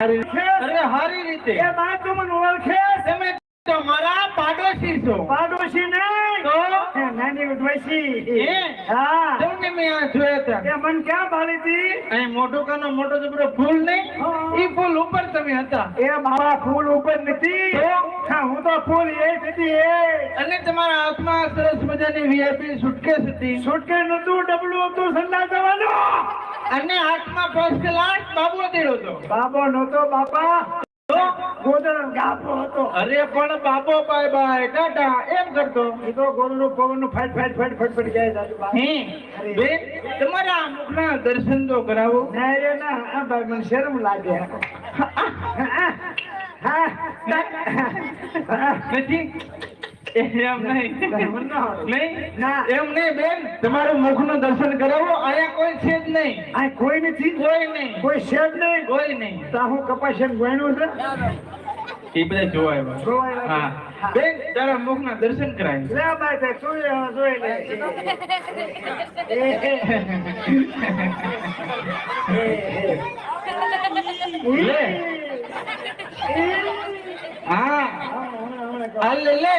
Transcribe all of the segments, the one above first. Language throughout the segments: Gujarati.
હારી રીતે. એ બા તું મને ઓળખે તમે તો મારા પાડોશી છો. પાડોશી નહીં તો? નાની ડોશી હે? હા. તમને મેં આ જોયા હતા? એ મન ક્યાં ભાલી હતી? અહીં મોટો કાનો મોટો જબરો ફૂલ નહીં? ઈ ફૂલ ઉપર તમે હતા. એ મારા ફૂલ ઉપર નથી. હા, હું તો ફૂલ એ હતી એ અને તમારા હાથમાં સરસ મજાની વીઆઈપી સુટકેસ હતી. સુટકે નતું ડબલું હતું સંડા જવાનું. અને હાથમાં ફર્સ્ટ ક્લાસ બાબો દેડો હતો બાબો નતો બાપા. અરે પણ બાપો બાય બાય ટાટા એમ કરતો. એ તો ગોરનું પવનનું ફાટ ફાટ ફાટ ફાટ ફાટ જાય દાદુ બા. હે બેન તમારા દર્શન તો કરાવો. ના રે ના આ ભાઈ મને શરમ લાગે. હા. નથી? એમ નહીં. ન. નહીં? ના. એમ નહીં બેન? તમારું મુખનું દર્શન કરાવો અહીંયા કોઈ છે જ નહીં. આ કોઈ નથી કોઈ નહીં. કોઈ છે જ નહીં? કોઈ નહીં. તો હું કપાશે ગોયણું છે? એ બધા જોવા આવ્યા હા. બેન તારા મુખના દર્શન કરાય. લે બાય જોઈ લે લે.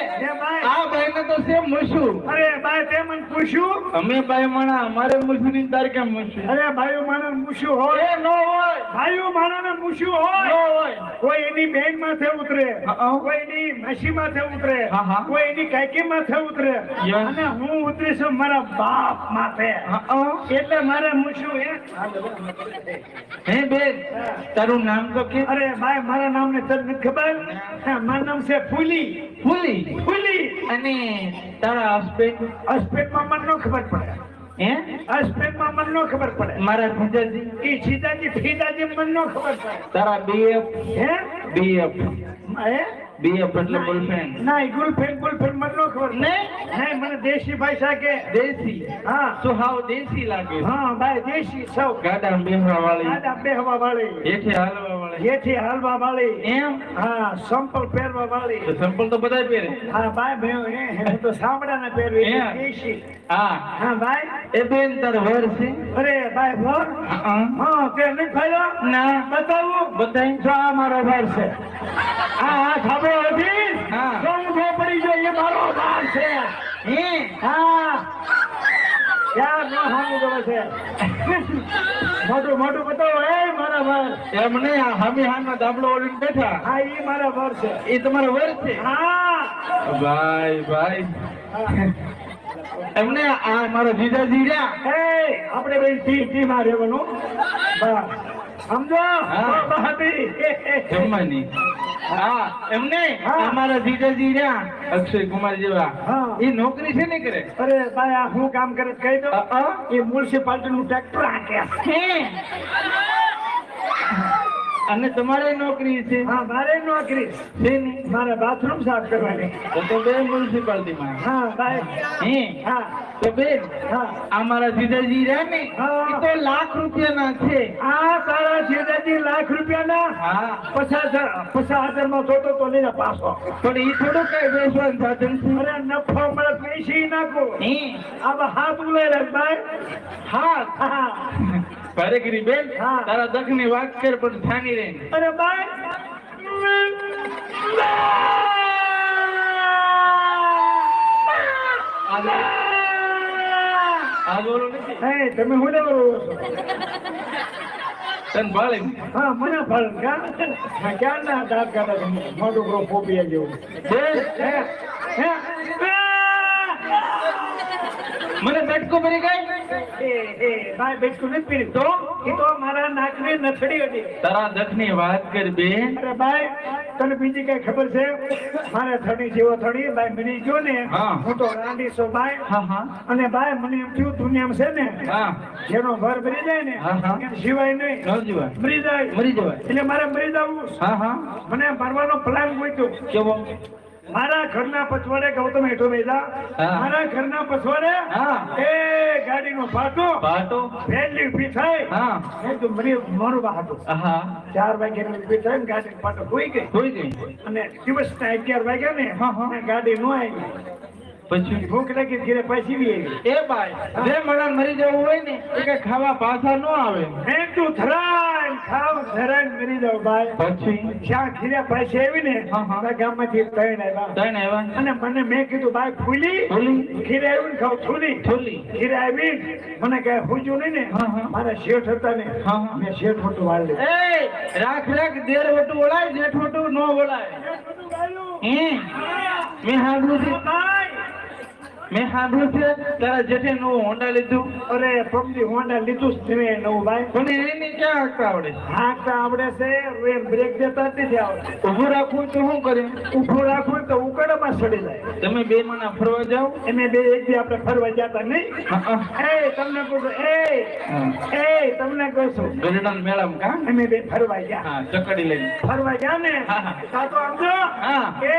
આ ભાઈને તો સેમ મૂછું. અરે ભાઈ તે મને પૂછ્યું? અમે ભાઈ માણા અમારે મૂછું ની તારીખે મૂછું અરે ભાઈ માણા મૂછ્યું હોય. એ નો હોય. ભાઈઓ માને મૂછ્યું નો હોય. કોઈ એની બેન માથે ઉતરે કોઈ એની માસી માથે ઉતરે હા, હા. કોઈ એની કાકી માથે ઉતરે અને હું ઉતરીશ મારા બાપ માથે એટલે મારે મૂછ્યું એ હે બેન તારું નામ તો કે? અરે ભાઈ મારા નામને તને નથી ખબર? હા, મારું નામ છે ફૂલી. ફૂલી. ફૂલી. અને તારા હસબેન્ડ હસબેન્ડમાં મને ખબર પડે. હે? હસબેન્ડમાં મને ન ખબર પડે. મારા ભીજાજી એ સીતાજી ફીતાજી મને ન ખબર પડે. તારા બીએફ હે? બીએફ હે? બીએફ એટલે બોયફ્રેન્ડ ના એ ગુલફેન ગુલફેન મને ન ખબર દેશી ભાષા કે દેશી? હા. તો હાવ દેશી લાગે? હા ભાઈ દેશી સૌ. ગાડા બેહવા વાળી ગાડા બેહવા વાળી હેઠે હાલવા હેઠી હાલવા વાળી એમ? હા સંપલ પહેરવા વાળી. સંપલ તો બધા પહેરે. હા ભાઈ હું તો સાંભળાને પહેરવી દેશી. હા. હા ભાઈ એ બેન તાર વર છે? અરે ભાઈ વર? હા. કે નહીં ખાયો ના. બતાવું. બતાઈ જો આ મારો ભાર છે. આ હા ખબર હતી હા. તો પડી જો એ મારો ભાર છે. હે? હા. ક્યાં ન હામી ગમે છે. મોટું મોટું બતાવો એ મારા ભાર એમ નહીં આ હામી દાબલો ઓળીને બેઠા. હા એ મારા ભાર છે. એ તમારો વર છે? હા. ભાઈ ભાઈ. એમને આ મારા જીજાજી રહ્યા? એ આપણે બે ટી ટી માં રહેવાનું સમજો. જમવાની. હા એમને હા. અમારા જીજાજી રહ્યા. અક્ષય કુમાર જેવા. એ નોકરી છે ને કરે? અરે ભાઈ આ હું કામ કરે કહી દો. એ મ્યુનિસિપાલિટી નું ટ્રેક્ટર હાંકે અને તમારે નોકરી છે? હા મારે નોકરી છે. ને? મારે બાથરૂમ સાફ કરવાની. તો બે મ્યુનિસિપાલિટીમાં. હા ભાઈ. હે? હા. તો બેન હા. અમારા જીજાજી રહ્યા ને. એ તો લાખ રૂપિયાના છે. આ તારા છેદાજી લાખ રૂપિયાના હા પચાસ હજારમાં જોતો તો લઈને પાછો. પણ એ થોડું કઈ બેસવાનું સાધન છે અરે નફો મળે પૈસા નાખો. આ હાથ ઉલાય રાખ ભાઈ. હા. હા. ભારે બેન. તારા દખની વાત કર પણ થાની રે અરે ભાઈ. આ બોલો નથી. તમે હું બોલો કરો તને ભાળે? હા મને ફળ ક્યાં ક્યાં ના દાંત કાઢે મોટું ફોપી જેવું. બેન હે? હે? મને બેટકો ભરી ગઈ? એ એ ભાઈ બેટકું નથી પીર્યું તો? એ તો મારા નાકની નથડી હતી. તારા દખ વાત કર બે. અરે ભાઈ તને બીજી કઈ ખબર છે? મારે થડી જેવો થડી ભાઈ મરી ગયો ને. હું. તો રાંડી છું ભાઈ. હા હા. અને ભાઈ મને એમ થયું દુનિયામાં છે ને હા. જેનો ભર મરી જાય ને હા. નહીં. ન જીવાય મરી જાય. મરી જવાય. એટલે મારે મરી જવું. હા હા. મને મરવાનો પ્લાન ગોઈતો કેવો? મારા ઘરના પછવાડે ગૌતમ હેઠો બેસા મારા ઘરના પછવાડે. એ ગાડીનો પાટો પાટો ફેલી ઊભી થાય એ તો મરી મારું બહાટું ચાર વાગે ઊભી થાય ને ગાડી પાટો ખોઈ ગઈ. કોઈ ગઈ. અને દિવસના અગિયાર વાગ્યા ને ગાડી નો આવી. પછી? ભૂખ લાગી ઘરે પાછી બી એ ભાઈ જે મણા મરી જવું હોય ને એ કઈ ખાવા પાછા ન આવે. એ તું ધરાય મરી જાવ ભાઈ. પછી? જ્યાં ખીરા પાસે આવી ને ગામમાંથી ત્રણ આવ્યા. ત્રણ આવ્યા અને મને મેં કીધું ભાઈ ફૂલી? ફૂલી? ખીરા આવી ને ખાવ ફૂલી ફૂલી? ખીરા આવી મને કહે હુજુ નહીં ને? હા, હા. મારા શેઠ હતા ને. મેં શેઠ મોટું વાળ એ રાખ રાખ દેર વટું ઓળાય જેઠ વટું ન ઓળાય. હે? મેં સાંભળ્યું છે. મેં સાંભળ્યું છે તારા જેઠે નવું હોન્ડા લીધું. અરે પગથી હોન્ડા લીધું જ મેં નવું ભાઈ પણ એને ક્યાં હાંકતા આવડે હાંકતા આવડે છે બ્રેક દેતા નથી આવડે ઊભું રાખવું તો શું કરે? ઊભું રાખવું તો ઉકળમાં સડી જાય. તમે બે મને ફરવા જાઓ. એને બે એક બી આપણે ફરવા જતા નહીં. એ તમને કહું છું, એ એ તમને કહું છું. ગરડાના મેળામાં કા? અમે બે ફરવા ગયા. હા ચકડી લઈને. ફરવા ગયા ને? સાચો. આમ હા. કે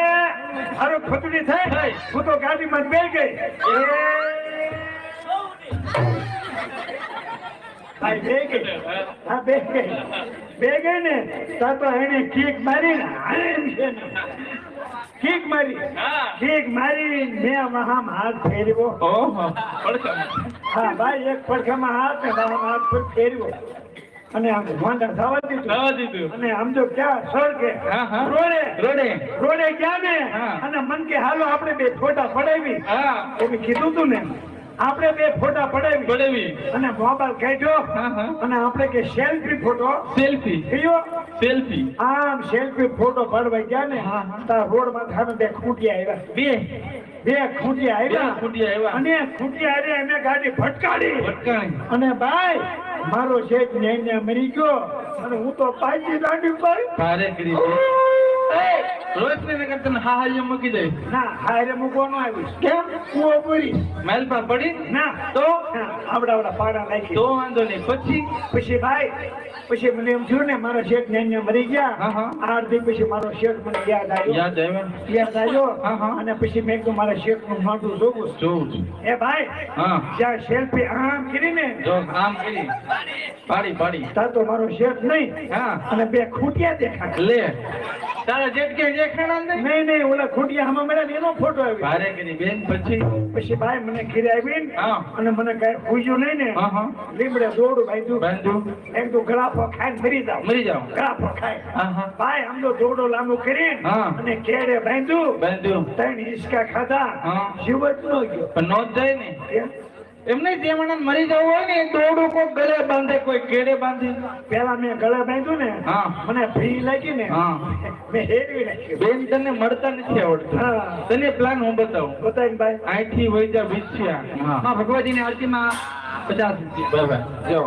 હારું ખોટડી થઈ. હું તો ગાડીમાં બે ગઈ. ભાઈ બે ગઈ. હા બે ગઈ. બે ગઈ ને તા તો એને કિક મારી ને. કિક મારી. કીક મારી મેં વહામ હાથ ફેરવ્યો ઓહો હા ભાઈ એક પડખામાં હાથ ને વહામ હાથ પર ફેરવ્યો અને આમ વાંડા થવા દીધું. જવા દીધું. અને આમ જો ક્યાં સર હા. રોડે. રોડે. રોડે ક્યાં ને? અને મન કે હાલો આપણે બે ફોટા પડાવી. હા. એમ કીધું તું ને. આપણે બે ફોટા પડાવી. પડાવી. અને મોબાઈલ કાઢ્યો. અને આપણે કે સેલ્ફી ફોટો. સેલ્ફી. કયો? સેલ્ફી. આમ સેલ્ફી ફોટો પાડવા ગયા ને. તાર રોડમાં સામે બે ખૂંટિયા આવ્યા. બે. બે ખૂંટિયા આવ્યા. ખૂંટિયા આવ્યા. અને ખૂંટિયા આવ્યા અમે ગાડી ફટકાડી ફટકાડી અને ભાઈ મારો શેઠ ને મરી ગયો અને હું તો પાછી દાંડી ભાઈ ભારે કરી રોજ ને નકર તને હા હા એમ મૂકી દે. ના હારે મૂકવાનું આવ્યું કેમ? કુવો પૂરી માઇલ પર પડી? ના. તો? આવડા આવડા પાડા નાખી. તો વાંધો નહીં. પછી? પછી ભાઈ પછી મને એમ થયું ને મારો શેઠ ને મરી ગયા. આઠ પછી મારો શેઠ મને યાદ આવ્યો. યાદ આવે યાદ આવ્યો. અને પછી મેં કીધું મારા શેઠનું મોઢું જોવું જોવું એ ભાઈ હા. જ્યાં સેલ્ફી આમ કરી ને આમ કરી. પાડી પાડી. તા તો મારો શેઠ નહીં. હા. અને બે ખૂટિયા દેખાય. લે. તારા જેટ દેખાણા નહીં. નહીં નહીં ઓલા ખૂટિયા આમાં મળ્યા એનો ફોટો આવ્યો. ભારે કરી બેન પછી? પછી ભાઈ મને ઘીરે આવી અને મને કઈ પૂછ્યું નહીં ને. હા હા. લીમડે દોડું ભાઈ તું બાંધું એમ તું ગળાફો ખાઈને મરી જાવ મરી જાઓ. ગળાફો ખાય હા હા. ભાઈ આમ તો દોડો લાંબુ કરી અને કેડે બાંધ્યું. બાંધું ત્રણ હિસકા ખાધા. હા. જીવ જ ન ગયો. પણ નો જાય ને. એમને એમ નહીં જે માણસ મરી જવું હોય ને દોડું કોઈ ગળે બાંધે કોઈ કેડે બાંધે. પેલા મેં ગળે બાંધ્યું. મને ભી લાગી ને હા. મેં હેરવી નાખી. બેન તને મળતા નથી આવડતું. તને પ્લાન હું બતાવું? બતાવી ભાઈ. અહીંથી વહી જા વિછ્યા માં ભગવાજીની આરતીમાં પચાસ રૂપિયા. બરાબર. જો